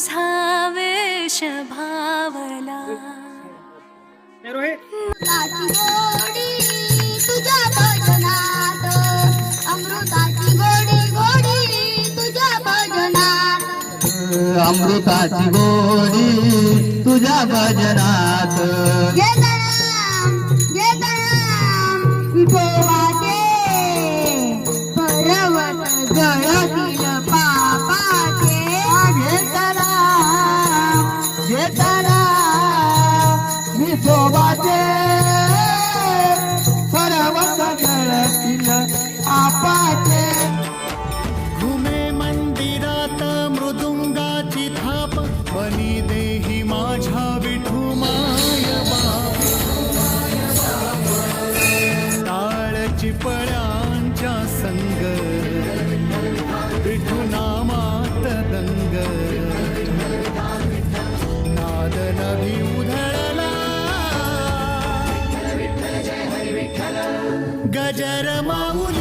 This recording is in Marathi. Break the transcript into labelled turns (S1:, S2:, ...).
S1: तुझा वेश भावला
S2: अमृताची गोडी तुझ्या भजनात अमृताची गोडी गोडी तुझ्या भजनात.
S3: अमृताची गोडी तुझ्या भजनात. विसोबाचे शोभाचे सर्वत गळतील आपाचे.
S4: घुमे मंदिरात मृदुंगाची थाप बनी देही माझ्या विठू माय बाप. चिपळ्यांच्या संग గజరమౌలి